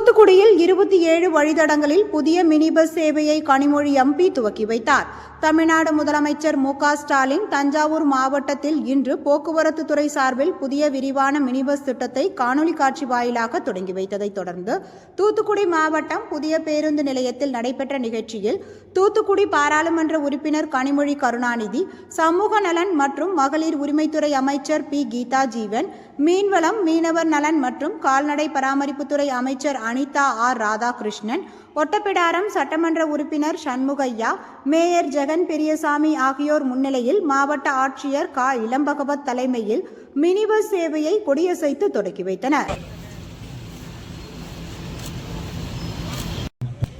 தூத்துக்குடியில் இருபத்தி ஏழு வழித்தடங்களில் புதிய மினி பஸ் சேவையை கனிமொழி எம்பி துவக்கி வைத்தார். தமிழ்நாடு முதலமைச்சர் மு ஸ்டாலின் தஞ்சாவூர் மாவட்டத்தில் இன்று போக்குவரத்து துறை சார்பில் புதிய விரிவான மினி பஸ் திட்டத்தை காணொலி காட்சி வாயிலாக தொடங்கி வைத்ததைத் தொடர்ந்து தூத்துக்குடி மாவட்டம் புதிய பேருந்து நிலையத்தில் நடைபெற்ற நிகழ்ச்சியில் தூத்துக்குடி பாராளுமன்ற உறுப்பினர் கனிமொழி கருணாநிதி சமூக நலன் மற்றும் மகளிர் உரிமைத்துறை அமைச்சர் பி கீதா ஜீவன் மீன்வளம் மீனவர் நலன் மற்றும் கால்நடை பராமரிப்புத்துறை அமைச்சர் அனிதா ஆர் ராதாகிருஷ்ணன் ஒட்டப்பிடாரம் சட்டமன்ற உறுப்பினர் சண்முகையா மேயர் ஜெகன் பெரியசாமி ஆகியோர் முன்னிலையில் மாவட்ட ஆட்சியர் கா. இளம்பகவத் தலைமையில் மினி பஸ் சேவையை கொடியசைத்து தொடக்கி வைத்தனர்.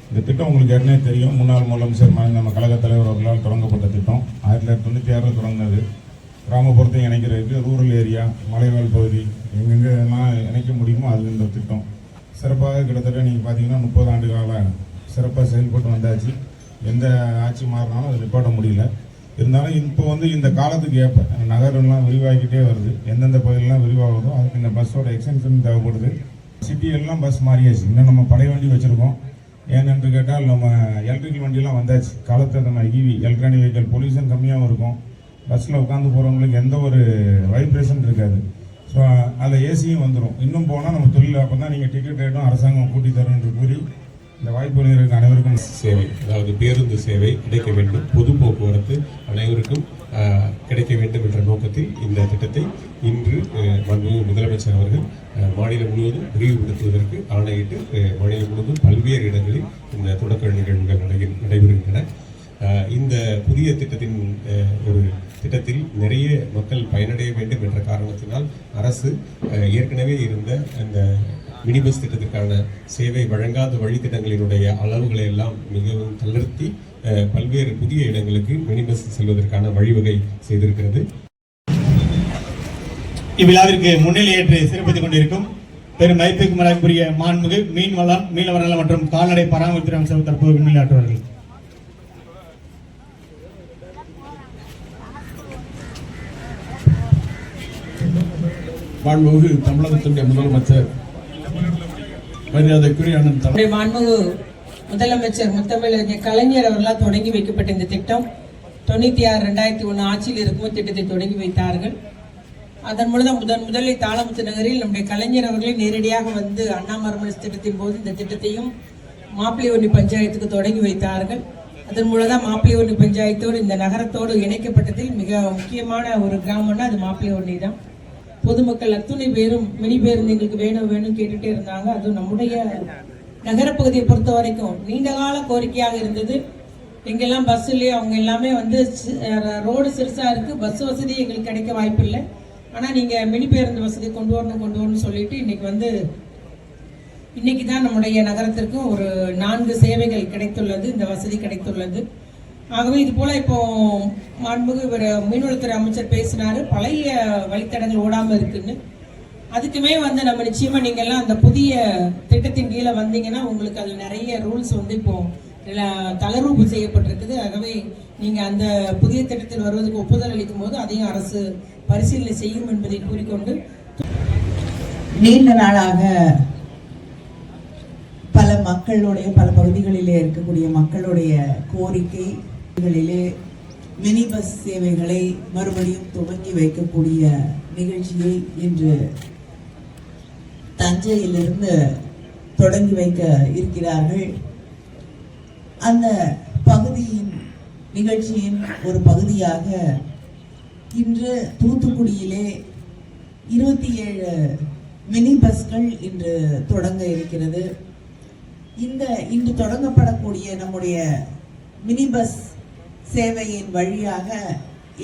இந்த திட்டம் உங்களுக்கு ஏற்கனவே தெரியும். முன்னாள் முதலமைச்சர் மறைந்த நம்ம கழக தலைவர் அவர்களால் தொடங்கப்பட்ட திட்டம். ஆயிரத்தி தொள்ளாயிரத்தி தொண்ணூற்றி ஆறில் தொடங்கினது. கிராமப்புறத்தையும் இணைக்கிறதுக்கு ரூரல் ஏரியா மலைவாழ் பகுதி எங்கெங்கெல்லாம் இணைக்க முடியுமோ அது இந்த திட்டம். சிறப்பாக கிட்டத்தட்ட நீங்கள் பார்த்தீங்கன்னா முப்பது ஆண்டு கால சிறப்பாக செயல்பட்டு வந்தாச்சு. எந்த ஆட்சி மாறினாலும் அதை நிப்பாட்ட முடியல. இருந்தாலும் இப்போ வந்து இந்த காலத்துக்கு ஏற்ப நகரம்லாம் விரிவாகிக்கிட்டே வருது. எந்தெந்த பகுதியெல்லாம் விரிவாகுதோ அதுக்கு இந்த பஸ்ஸோட எக்ஸ்டென்ஷன் தேவைப்படுது. சிட்டியெல்லாம் பஸ் மாறியாச்சு. இன்னும் நம்ம பழைய வண்டி வச்சுருக்கோம். ஏனென்று கேட்டால் நம்ம எலக்ட்ரிக்கல் வண்டியெல்லாம் வந்தாச்சு. காலத்தை நம்ம ஈவி எலக்ட்ரானிக் வெஹிக்கல் பொல்யூஷன் கம்மியாகவும் இருக்கும். பஸ்ஸில் உட்காந்து போகிறவங்களுக்கு எந்த ஒரு வைப்ரேஷன் இருக்காது. ஸோ அதில் ஏசியும் வந்துடும் இன்னும் போனால் நம்ம தொழில் அப்போ தான் நீங்கள் டிக்கெட் ரேட்டும் அரசாங்கம் கூட்டி தரும் என்று கூறி இந்த வாய்ப்பு அனைவருக்கும் சேவை அதாவது பேருந்து சேவை கிடைக்க வேண்டும். பொது போக்குவரத்து அனைவருக்கும் கிடைக்க வேண்டும் என்ற நோக்கத்தில் இந்த திட்டத்தை இன்று ஆஹ், மாண்புமிகு முதலமைச்சர் அவர்கள் மாநிலம் முழுவதும் விரிவுபடுத்துவதற்கு ஆணையிட்டு மாநிலம் முழுவதும் பல்வேறு இடங்களில் இந்த தொடக்க நிகழ்வுகள் நடைபெறுகின்றன. இந்த புதிய திட்டத்தின் ஒரு திட்டத்தில் நிறைய மக்கள் பயனடைய வேண்டும் என்ற காரணத்தினால் அரசு ஏற்கனவே இருந்த அந்த மினி பஸ் திட்டத்திற்கான சேவை வழங்காத வழித்திட்டங்களினுடைய அளவுகளை எல்லாம் மிகவும் தளர்த்தி அஹ், பல்வேறு புதிய இடங்களுக்கு மினி பஸ் செல்வதற்கான வழிவகை செய்திருக்கிறது. இவ்விழாவிற்கு முன்னிலையேற்று சிறப்பித்துக் கொண்டிருக்கும் பெரும் மதிப்புக்கு மதிப்புரிய மாண்புமிகு மீன் வளம் மற்றும் கால்நடை பராமரிப்பு அமைச்சர் தற்போது முன்னிலையாற்றுவார்கள் மாண்புமிகு தமிழகத்தினுடைய முதலமைச்சர் மரியாதைக்குரிய அண்ணன் மாண்புமிகு முதலமைச்சர் முத்தமிழறிஞர் கலைஞர் அவர்களால் தொடங்கி வைக்கப்பட்ட இந்த திட்டம் தொண்ணூத்தி ஆறு ரெண்டாயிரத்தி ஒன்று ஆட்சியில் இருக்கும் திட்டத்தை தொடங்கி வைத்தார்கள். அதன் மூலம் முதன் முதலில் தாளமுத்து நகரில் நம்முடைய கலைஞர் அவர்களே நேரடியாக வந்து அண்ணாமரமணி திட்டத்தின் போது இந்த திட்டத்தையும் மாப்பிள்ளையொன்னி பஞ்சாயத்துக்கு தொடங்கி வைத்தார்கள். அதன் மூலம் தான் மாப்பிள்ளையொன்னி பஞ்சாயத்தோடு இந்த நகரத்தோடு இணைக்கப்பட்டதில் மிக முக்கியமான ஒரு கிராமம்னா அது மாப்பிள்ளையொன்னி தான். பொதுமக்கள் அத்துணை பேரும் மினி பேருந்து எங்களுக்கு வேணும் வேணும் கேட்டுட்டே இருந்தாங்க. அதுவும் நம்முடைய நகரப்பகுதியை பொறுத்த வரைக்கும் நீண்ட கால கோரிக்கையாக இருந்தது. எங்கெல்லாம் பஸ் இல்லையோ அவங்க எல்லாமே வந்து சி- ரோடு சிறுசாக இருக்குது பஸ் வசதி எங்களுக்கு கிடைக்க வாய்ப்பு இல்லை நீங்கள் மினி பேருந்து வசதி கொண்டு வரணும் கொண்டு வரணும்னு சொல்லிட்டு இன்னைக்கு வந்து இன்னைக்கு தான் நம்முடைய நகரத்திற்கும் ஒரு நான்கு சேவைகள் கிடைத்துள்ளது. இந்த வசதி கிடைத்துள்ளது. ஆகவே இது போல இப்போ மாண்புமிகு இவர் மீன்வளத்துறை அமைச்சர் பேசினாரு. பழைய வழித்தடங்கள் ஓடாம இருக்குன்னு. அதுக்குமே வந்து நம்ம நிச்சயமா நீங்க எல்லாம் அந்த புதிய திட்டத்தின் கீழே வந்தீங்கன்னா உங்களுக்கு அதில் நிறைய ரூல்ஸ் வந்து இப்போ தளர்வு செய்யப்பட்டிருக்குது. ஆகவே நீங்க அந்த புதிய திட்டத்தில் வருவதற்கு ஒப்புதல் அளிக்கும் போது அதையும் அரசு பரிசீலனை செய்யும் என்பதை கூறிக்கொண்டு நீண்ட நாளாக பல மக்களுடைய பல பகுதிகளிலே இருக்கக்கூடிய மக்களுடைய கோரிக்கை கோரிக்கைகளிலே மினி பஸ் சேவைகளை மறுபடியும் துவங்கி வைக்கக்கூடிய நிகழ்ச்சியை இன்று தஞ்சையிலிருந்து தொடங்கி வைக்க இருக்கிறார்கள். அந்த பகுதியின் நிகழ்ச்சியின் ஒரு பகுதியாக இன்று தூத்துக்குடியிலே இருபத்தி ஏழு மினி பஸ்கள் இன்று தொடங்க இருக்கிறது. இந்த இன்று தொடங்கப்படக்கூடிய நம்முடைய மினி பஸ் சேவையின் வழியாக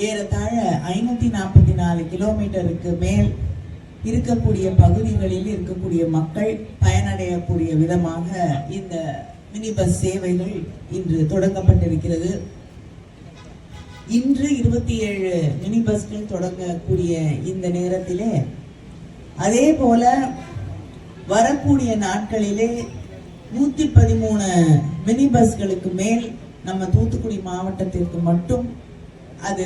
ஏறத்தாழ ஐநூத்தி நாற்பத்தி நாலு கிலோமீட்டருக்கு மேல் இருக்கக்கூடிய பகுதிகளில் இருக்கக்கூடிய மக்கள் பயனடையக்கூடிய விதமாக இந்த மினி பஸ் சேவைகள் இன்று தொடங்கப்பட்டிருக்கிறது. இன்று இருபத்தி ஏழு மினி பஸ்கள் தொடங்கக்கூடிய இந்த நேரத்திலே அதே போல வரக்கூடிய நாட்களிலே நூத்தி பதிமூணு மினி பஸ்களுக்கு மேல் நம்ம தூத்துக்குடி மாவட்டத்திற்கு மட்டும் அது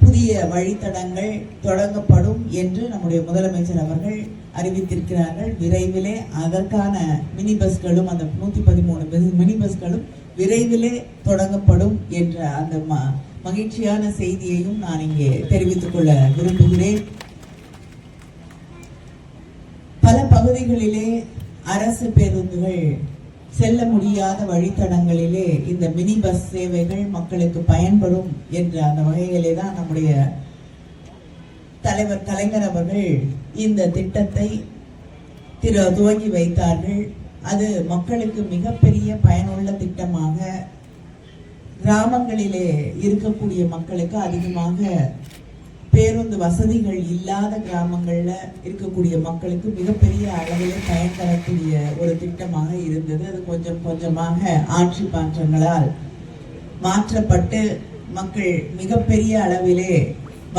புதிய வழித்தடங்கள் தொடங்கப்படும் என்று நம்முடைய முதலமைச்சர் அவர்கள் அறிவித்திருக்கிறார்கள். விரைவிலே அதற்கான மினி பஸ்களும் அந்த நூத்தி பதிமூணு மினி பஸ்களும் விரைவிலே தொடங்கப்படும் என்ற அந்த ம- மகிழ்ச்சியான செய்தியையும் நான் இங்கே தெரிவித்துக் கொள்ள விரும்புகிறேன். பல பகுதிகளிலே அரசு பேருந்துகள் செல்ல முடியாத வழித்தடங்களிலே இந்த மினி பஸ் சேவைகள் மக்களுக்கு பயன்படும் என்ற அந்த வகையிலே தான் நம்முடைய தலைவர் கலைஞர் அவர்கள் இந்த திட்டத்தை திரு துவங்கி வைத்தார்கள். அது மக்களுக்கு மிகப்பெரிய பயனுள்ள திட்டமாக கிராமங்களிலே இருக்கக்கூடிய மக்களுக்கு அதிகமாக பேருந்து வசதிகள் இல்லாத கிராமங்களில் இருக்கக்கூடிய மக்களுக்கு மிகப்பெரிய அளவிலே பயன் தரக்கூடிய ஒரு திட்டமாக இருந்தது. அது கொஞ்சம் கொஞ்சமாக ஆட்சி மாற்றங்களால் மாற்றப்பட்டு மக்கள் மிகப்பெரிய அளவிலே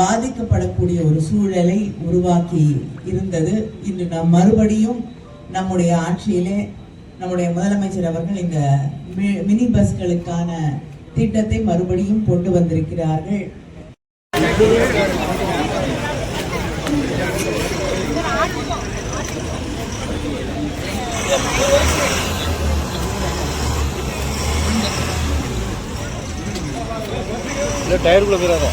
பாதிக்கப்படக்கூடிய ஒரு சூழலை உருவாக்கி இருந்தது. இன்று நாம் மறுபடியும் நம்முடைய ஆட்சியிலே நம்முடைய முதலமைச்சர் அவர்கள் இந்த மினி பஸ்களுக்கான திட்டத்தை மறுபடியும் கொண்டு வந்திருக்கிறார்கள். டயருக்குள்ள போயிடாத